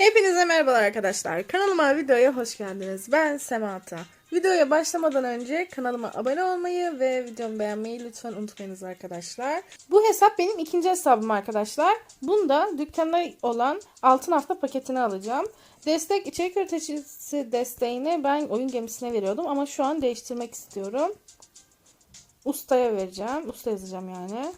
Hepinize merhabalar arkadaşlar. Kanalıma videoya hoş geldiniz. Ben Semata. Videoya başlamadan önce kanalıma abone olmayı ve videomu beğenmeyi lütfen unutmayınız arkadaşlar. Bu hesap benim ikinci hesabım arkadaşlar. Bunda dükkanda olan altın hafta paketini alacağım. Destek içerik üreticisi desteğini ben oyun gemisine veriyordum ama şu an değiştirmek istiyorum. Ustaya vereceğim. Usta yazacağım yani.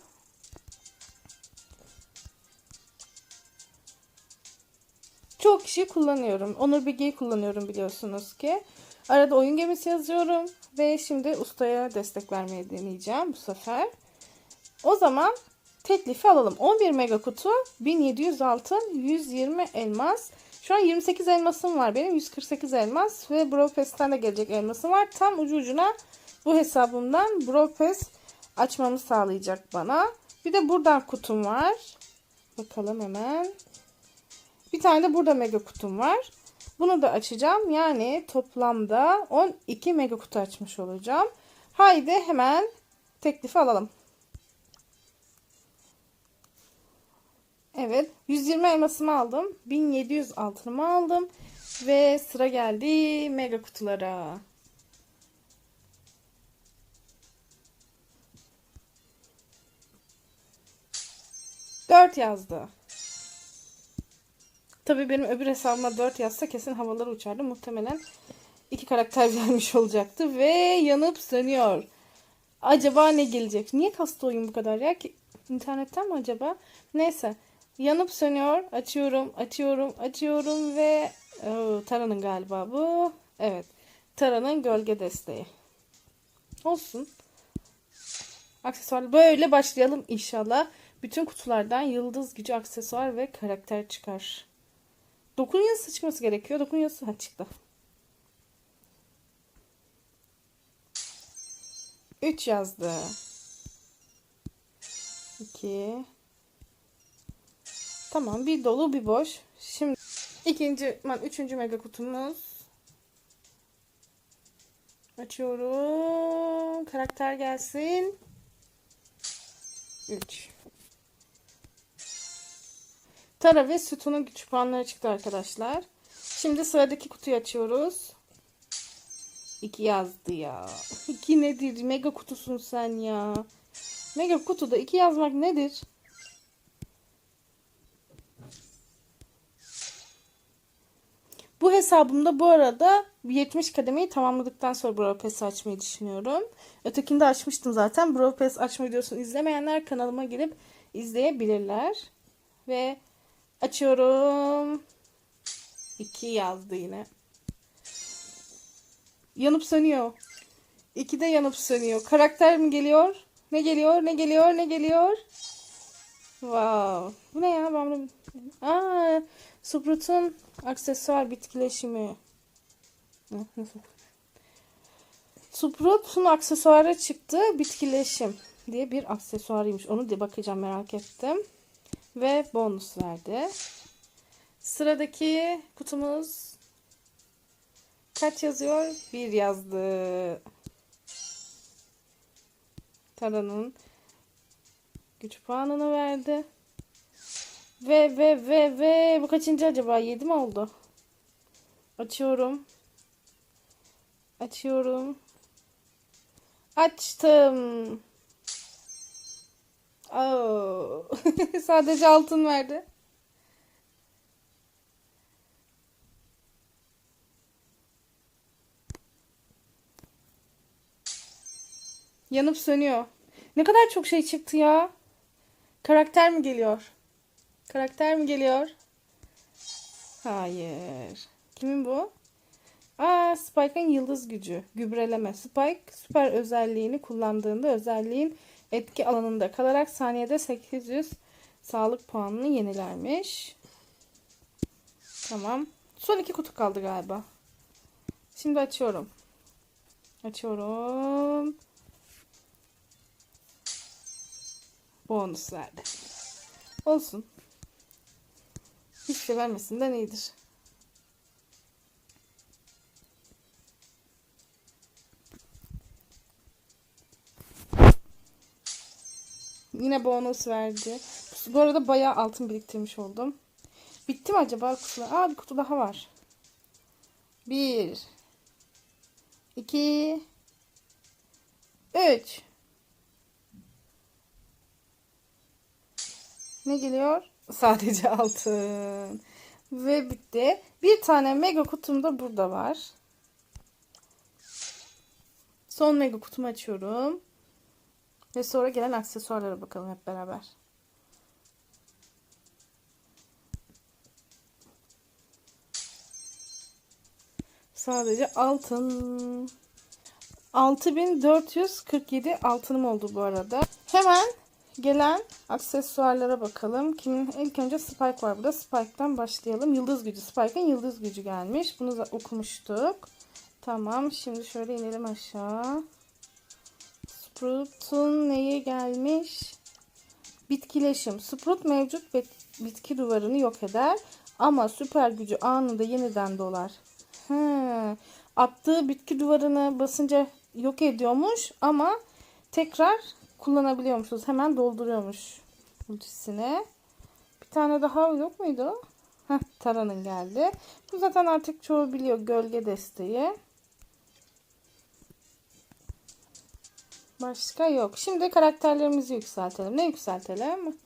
Çok kişi kullanıyorum. Onur Bilge'yi kullanıyorum biliyorsunuz ki. Arada oyun gemisi yazıyorum. Ve şimdi ustaya destek vermeye deneyeceğim bu sefer. O zaman teklifi alalım. 11 mega kutu, 1700 altın, 120 elmas. Şu an 28 elmasım var benim. 148 elmas ve Brofest'ten de gelecek elmasım var. Tam ucu ucuna bu hesabımdan Brofest açmamı sağlayacak bana. Bir de buradan kutum var. Bakalım hemen. Bir tane de burada mega kutum var. Bunu da açacağım. Yani toplamda 12 mega kutu açmış olacağım. Haydi hemen teklifi alalım. Evet. 120 elmasımı aldım. 1700 altınımı aldım. Ve sıra geldi mega kutulara. Dört yazdı. Tabii benim öbür hesabıma 4 yazsa kesin havalara uçardı. Muhtemelen iki karakter gelmiş olacaktı. Ve yanıp sönüyor. Acaba ne gelecek? Niye kastı oyun bu kadar ya? Ki, internetten mi acaba? Neyse. Yanıp sönüyor. Açıyorum, açıyorum, açıyorum ve Tara'nın galiba bu. Evet. Tara'nın gölge desteği. Olsun. Aksesuar böyle başlayalım inşallah. Bütün kutulardan yıldız gücü aksesuar ve karakter çıkar. Dokun yazısı çıkması gerekiyor. Dokun yazısı ha, çıktı. 3 yazdı. 2 Tamam bir dolu bir boş. Şimdi ikinci, man, üçüncü mega kutumuz. Açıyorum. Karakter gelsin. 3 Tara ve sütunun güç puanları çıktı arkadaşlar. Şimdi sıradaki kutuyu açıyoruz. 2 yazdı ya. 2 nedir? Mega kutusun sen ya. Mega kutuda 2 yazmak nedir? Bu hesabımda bu arada 70 kademeyi tamamladıktan sonra Brawl Pass açmayı düşünüyorum. Ötekinde açmıştım zaten. Brawl Pass açma videosunu izlemeyenler kanalıma gelip izleyebilirler. Ve Açıyorum. 2 yazdı yine. Yanıp sönüyor. 2 de yanıp sönüyor. Karakter mi geliyor? Ne geliyor? Ne geliyor? Ne geliyor? Wow. Bu ne ya? Ben bunu... Aa, Sprout'un aksesuar bitkileşimi. Nasıl? Sprout'un aksesuarı çıktı. Bitkileşim diye bir aksesuarıymış. Onu da bakacağım merak ettim ve bonus verdi. Sıradaki kutumuz kaç yazıyor? Bir yazdı. Tara'nın güç puanını verdi. Ve ve ve ve bu kaçıncı acaba? 7 mi oldu? Açıyorum. Açıyorum. Açtım. Oh. Sadece altın verdi. Yanıp sönüyor. Ne kadar çok şey çıktı ya. Karakter mi geliyor? Karakter mi geliyor? Hayır. Kimin bu? Aa, Spike'ın yıldız gücü. Gübreleme. Spike süper özelliğini kullandığında özelliğin etki alanında kalarak saniyede 800 sağlık puanını yenilermiş. Tamam. Son iki kutu kaldı galiba. Şimdi açıyorum. Açıyorum. Bonus verdi. Olsun. Hiçbir şey vermesinden iyidir. Yine bonus verdi. Bu arada bayağı altın biriktirmiş oldum. Bitti mi acaba kutular? Aa bir kutu daha var. Bir. iki, Üç. Ne geliyor? Sadece altın. Ve bitti. Bir tane mega kutum da burada var. Son mega kutumu açıyorum. Ve sonra gelen aksesuarlara bakalım hep beraber. Sadece altın. 6447 altınım oldu bu arada. Hemen gelen aksesuarlara bakalım. Kimin ilk önce Spike var burada. Spike'tan başlayalım. Yıldız gücü. Spike'ın yıldız gücü gelmiş. Bunu da okumuştuk. Tamam. Şimdi şöyle inelim aşağı. Sprout'un neyi gelmiş? Bitkileşim. Sprout mevcut bitki duvarını yok eder. Ama süper gücü anında yeniden dolar. He. Attığı bitki duvarını basınca yok ediyormuş ama tekrar kullanabiliyormuşuz. Hemen dolduruyormuş ultisine. Bir tane daha yok muydu? Heh, Tara'nın geldi. Bu zaten artık çoğu biliyor gölge desteği. Başka yok. Şimdi karakterlerimizi yükseltelim. Ne yükseltelim?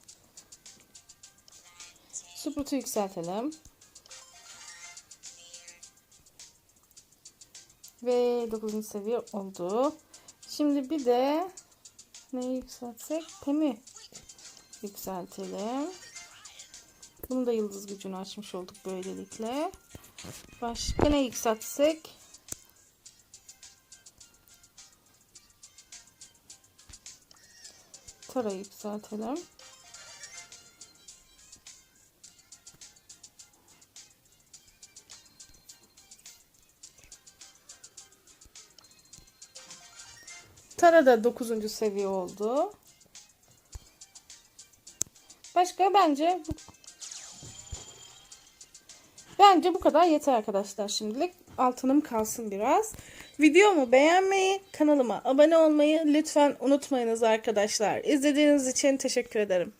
Sprout'u yükseltelim. Ve 9. seviye oldu. Şimdi bir de neyi yükseltsek? Pemi yükseltelim. Bunu da yıldız gücünü açmış olduk böylelikle. Başka ne yükseltsek? Tara yükseltelim. Tara da 9. seviye oldu. Başka bence Bence bu kadar yeter arkadaşlar şimdilik. Altınım kalsın biraz. Videomu beğenmeyi, kanalıma abone olmayı lütfen unutmayınız arkadaşlar. İzlediğiniz için teşekkür ederim.